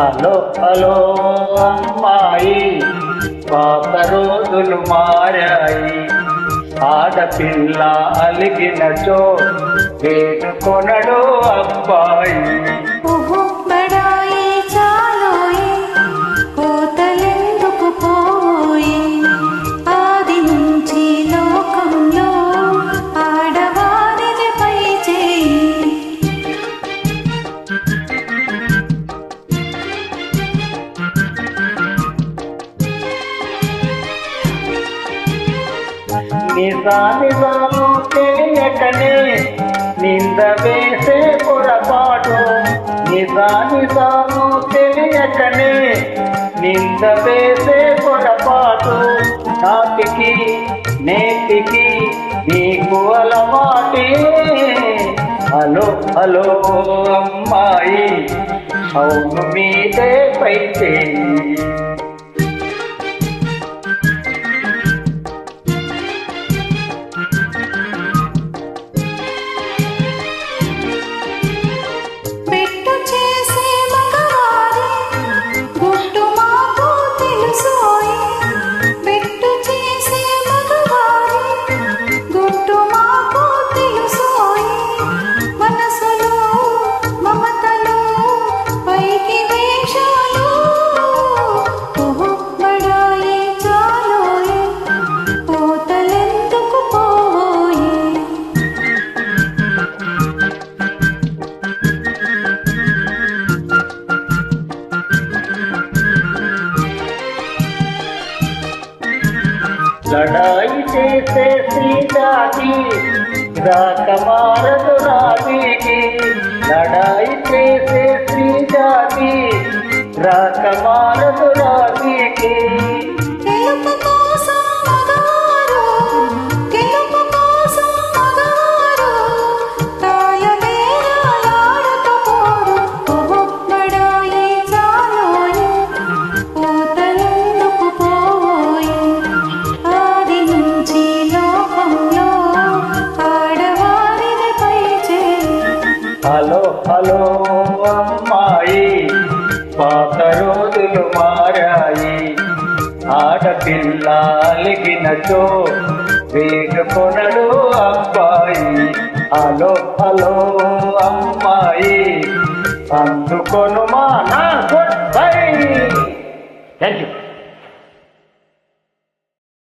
Hello hello అమ్మాయి. పాత రోజులు మారాయి. ఆడపిల్ల అలిగినచో వేడుకొనడు అబ్బాయి. నిజానిజాలు తెలియకనే నింద వేసే పొరపాటు. నిజానిజాలు తెలియకనే నింద వేసే పొరపాటు. నాటికి నేటికి నీకు అలవాటి. హలో హలో అమ్మాయి అవును మీదే పైతే లడాయి చేసే సీతాకి రాకమారదు రాజు హలో హలో అమ్మాయి. పాత రోజులు మారాయి. ఆడపిల్ల అలిగినచో వేడుకొనడు అబ్బాయి. హలో హలో అమ్మాయి. అందుకొను మా నా థ్యాంక్ యూ